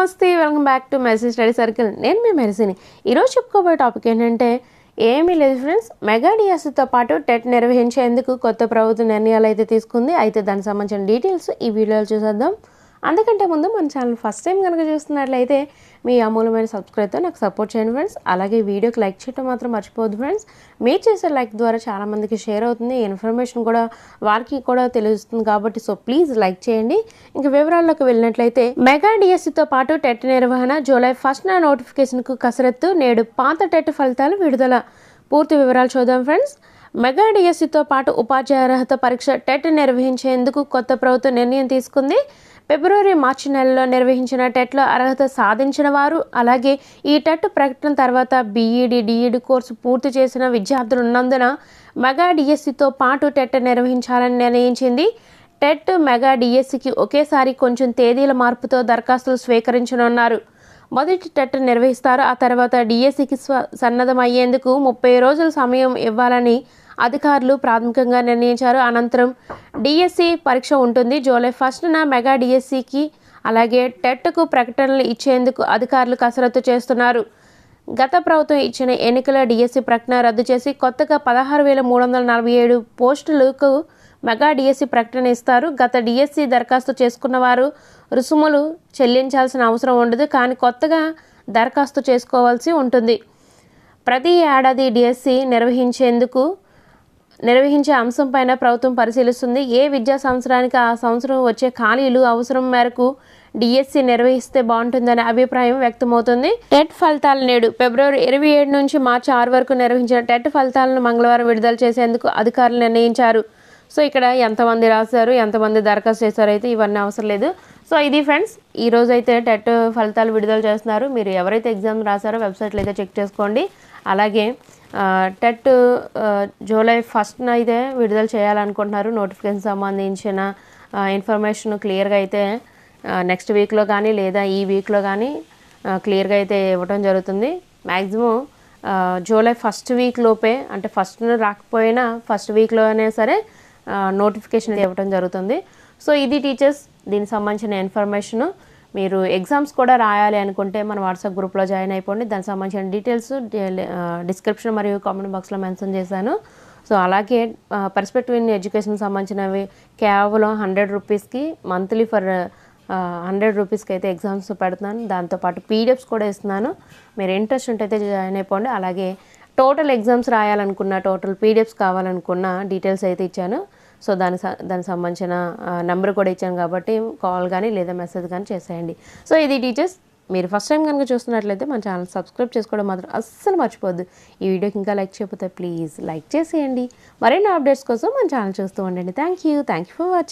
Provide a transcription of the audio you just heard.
నమస్తే welcome back to message study circle. నేను మీ మెరిసిని ఈరోజు చెప్పుకోబోయే టాపిక్ ఏంటంటే ఏమీ లేదు ఫ్రెండ్స్ మెగా పాటు టెట్ నిర్వహించేందుకు కొత్త ప్రభుత్వ నిర్ణయాలు అయితే తీసుకుంది. అయితే దానికి సంబంధించిన డీటెయిల్స్ ఈ వీడియోలో చూసేద్దాం. అందుకంటే ముందు మన ఛానల్ ఫస్ట్ టైం కనుక చూస్తున్నట్లయితే మీ అమూలమైన సబ్స్క్రైబ్తో నాకు సపోర్ట్ చేయండి ఫ్రెండ్స్. అలాగే వీడియోకి లైక్ చేయడం మాత్రం మర్చిపోవద్దు ఫ్రెండ్స్. మీరు చేసే లైక్ ద్వారా చాలామందికి షేర్ అవుతుంది. ఇన్ఫర్మేషన్ కూడా వారికి కూడా తెలుస్తుంది కాబట్టి సో ప్లీజ్ లైక్ చేయండి. ఇంకా వివరాల్లోకి వెళ్ళినట్లయితే మెగా డిఎస్సితో పాటు టెట్ నిర్వహణ జూలై ఫస్ట్ నా నోటిఫికేషన్కు కసరత్తు నేడు పాత టెట్ ఫలితాలు విడుదల. పూర్తి వివరాలు చూద్దాం ఫ్రెండ్స్. మెగా డిఎస్సితో పాటు ఉపాధ్యాయ అర్హత పరీక్ష టెట్ నిర్వహించేందుకు కొత్త ప్రభుత్వం నిర్ణయం తీసుకుంది. ఫిబ్రవరి మార్చి నెలలో నిర్వహించిన టెట్లో అర్హత సాధించిన వారు అలాగే ఈ టెట్ ప్రకటన తర్వాత బీఈడి డిఈడి కోర్సు పూర్తి చేసిన విద్యార్థులు ఉన్నందున మెగా డిఎస్సితో పాటు టెట్ నిర్వహించాలని నిర్ణయించింది. టెట్ మెగా డిఎస్సికి ఒకేసారి కొంచెం తేదీల మార్పుతో దరఖాస్తులు స్వీకరించనున్నారు. మొదటి టెట్ నిర్వహిస్తారు. ఆ తర్వాత డిఎస్సికి స్వ సన్నద్ధమయ్యేందుకు ముప్పై రోజుల సమయం ఇవ్వాలని అధికారులు ప్రాథమికంగా నిర్ణయించారు. అనంతరం డిఎస్సి పరీక్ష ఉంటుంది. జూలై ఫస్ట్న మెగా డిఎస్సికి అలాగే టెట్కు ప్రకటనలు ఇచ్చేందుకు అధికారులు కసరత్తు చేస్తున్నారు. గత ప్రభుత్వం ఇచ్చిన ఎన్నికల డిఎస్సి ప్రకటన రద్దు చేసి కొత్తగా పదహారు వేల మూడు వందల నలభై ఏడు పోస్టులకు మెగా డిఎస్సి ప్రకటన ఇస్తారు. గత డిఎస్సి దరఖాస్తు చేసుకున్న వారు రుసుములు చెల్లించాల్సిన అవసరం ఉండదు కానీ కొత్తగా దరఖాస్తు చేసుకోవాల్సి ఉంటుంది. ప్రతి ఏడాది డిఎస్సి నిర్వహించేందుకు నిర్వహించే అంశంపైన ప్రభుత్వం పరిశీలిస్తుంది. ఏ విద్యా సంవత్సరానికి ఆ సంవత్సరం వచ్చే ఖాళీలు అవసరం మేరకు డిఎస్సి నిర్వహిస్తే బాగుంటుందనే అభిప్రాయం వ్యక్తమవుతుంది. టెట్ ఫలితాలు నేడు ఫిబ్రవరి ఇరవై ఏడు నుంచి మార్చి ఆరు వరకు నిర్వహించిన టెట్ ఫలితాలను మంగళవారం విడుదల చేసేందుకు అధికారులు నిర్ణయించారు. సో ఇక్కడ ఎంతమంది రాశారు ఎంతమంది దరఖాస్తు చేశారు అయితే ఇవన్నీ అవసరం లేదు. సో ఇది ఫ్రెండ్స్ ఈ రోజు అయితే టెట్ ఫలితాలు విడుదల చేస్తున్నారు. మీరు ఎవరైతే ఎగ్జామ్ రాశారో వెబ్సైట్లో అయితే చెక్ చేసుకోండి. అలాగే టెట్ జూలై ఫస్ట్న అయితే విడుదల చేయాలనుకుంటున్నారు. నోటిఫికేషన్ సంబంధించిన ఇన్ఫర్మేషన్ క్లియర్గా అయితే నెక్స్ట్ వీక్లో కానీ లేదా ఈ వీక్లో కానీ క్లియర్గా అయితే ఇవ్వడం జరుగుతుంది. మ్యాక్సిమం జూలై ఫస్ట్ వీక్ లోపే అంటే ఫస్ట్ రాకపోయినా ఫస్ట్ వీక్లో అయినా సరే నోటిఫికేషన్ ఇవ్వడం జరుగుతుంది. సో ఇది టీచర్స్ దీనికి సంబంధించిన ఇన్ఫర్మేషను మీరు ఎగ్జామ్స్ కూడా రాయాలి అనుకుంటే మన వాట్సాప్ గ్రూప్లో జాయిన్ అయిపోండి. దానికి సంబంధించిన డీటెయిల్స్ డిస్క్రిప్షన్ మరియు కామెంట్ బాక్స్లో మెన్షన్ చేశాను. సో అలాగే పర్స్పెక్టివ్ ఇన్ ఎడ్యుకేషన్ సంబంధించినవి కేవలం హండ్రెడ్ రూపీస్కి మంత్లీ ఫర్ హండ్రెడ్ రూపీస్కి అయితే ఎగ్జామ్స్ పెడుతున్నాను. దాంతోపాటు పీడిఎఫ్స్ కూడా ఇస్తున్నాను. మీరు ఇంట్రెస్ట్ ఉంటే అయితే జాయిన్ అయిపోండి. అలాగే టోటల్ ఎగ్జామ్స్ రాయాలనుకున్న టోటల్ పీడిఎఫ్స్ కావాలనుకున్న డీటెయిల్స్ అయితే ఇచ్చాను. సో దాని స- దానికి సంబంధించిన నెంబర్ కూడా ఇచ్చాను కాబట్టి కాల్ కానీ లేదా మెసేజ్ కానీ చేసేయండి. సో ఇది టీచర్స్ మీరు ఫస్ట్ టైం కనుక చూస్తున్నట్లయితే మన ఛానల్ సబ్స్క్రైబ్ చేసుకోవడం మాత్రం అస్సలు మర్చిపోద్దు ఈ వీడియోకి ఇంకా లైక్ చేయకపోతే ప్లీజ్ లైక్ చేసేయండి. మరిన్ని అప్డేట్స్ కోసం మన ఛానల్ చూస్తూ ఉండండి. Thank you thank you for watching.